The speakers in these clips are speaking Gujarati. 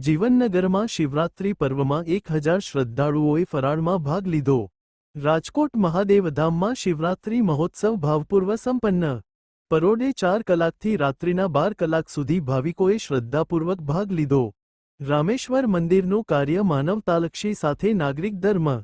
જીવનનગરમાં શિવરાત્રી પર્વમાં એક હજાર શ્રદ્ધાળુઓએ ફરાળમાં ભાગ લીધો. રાજકોટ મહાદેવધામમાં શિવરાત્રી મહોત્સવ ભાવપૂર્વ સંપન્ન. પરોડે ચાર કલાકથી રાત્રિના બાર કલાક સુધી ભાવિકોએ શ્રદ્ધાપૂર્વક ભાગ લીધો. રામેશ્વર મંદિરનું કાર્ય માનવતાલક્ષી સાથે નાગરિક ધર્મ.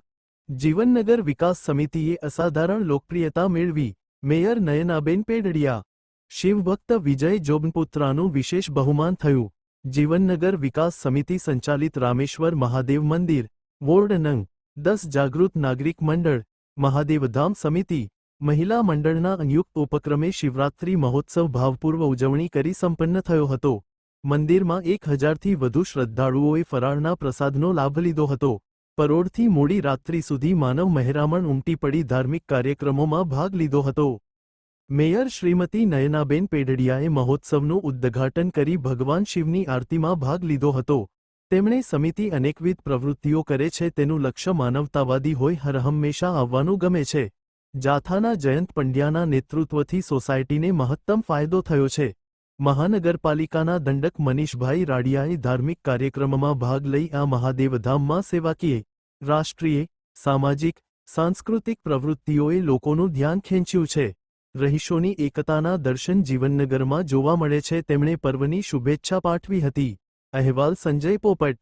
જીવનનગર વિકાસ સમિતિએ અસાધારણ લોકપ્રિયતા મેળવી. મેયર નયનાબેન પેડડિયા. શિવભક્ત વિજય જોબનપુત્રાનું વિશેષ બહુમાન થયું. જીવનનગર વિકાસ સમિતિ સંચાલિત રામેશ્વર મહાદેવ મંદિર, વોર્ડ નંગ, દસ જાગૃત નાગરિક મંડળ, મહાદેવધામ સમિતિ, મહિલા મંડળના સંયુક્ત ઉપક્રમે શિવરાત્રી મહોત્સવ ભાવપૂર્વ ઉજવણી કરી સંપન્ન થયો હતો. મંદિરમાં એક હજારથી વધુ શ્રદ્ધાળુઓએ ફરાળના પ્રસાદનો લાભ લીધો હતો. પરોઢથી મોડી રાત્રિ સુધી માનવ મહેરામણ ઉમટી પડી ધાર્મિક કાર્યક્રમોમાં ભાગ લીધો હતો. મેયર શ્રીમતી નયનાબેન પેડડિયાએ મહોત્સવનું ઉદ્ઘાટન કરી ભગવાન શિવની આરતીમાં ભાગ લીધો હતો. તેમણે સમિતિ અનેકવિધ પ્રવૃત્તિઓ કરે છે તેનું લક્ષ્ય માનવતાવાદી હોય હરહંમેશા આવવાનું ગમે છે. જાથાના જયંત પંડ્યાના નેતૃત્વથી સોસાયટીને મહત્તમ ફાયદો થયો છે. મહાનગરપાલિકાના દંડક મનીષભાઈ રાડિયાએ ધાર્મિક કાર્યક્રમમાં ભાગ લઈ આ મહાદેવધામમાં સેવાકીય રાષ્ટ્રીય, સામાજિક, સાંસ્કૃતિક પ્રવૃત્તિઓએ લોકોનું ધ્યાન ખેંચ્યું છે. રહીશોની એકતાના દર્શન જીવનનગરમાં જોવા મળે છે. તેમણે પર્વની શુભેચ્છા પાઠવી હતી. અહેવાલ સંજય પોપટ.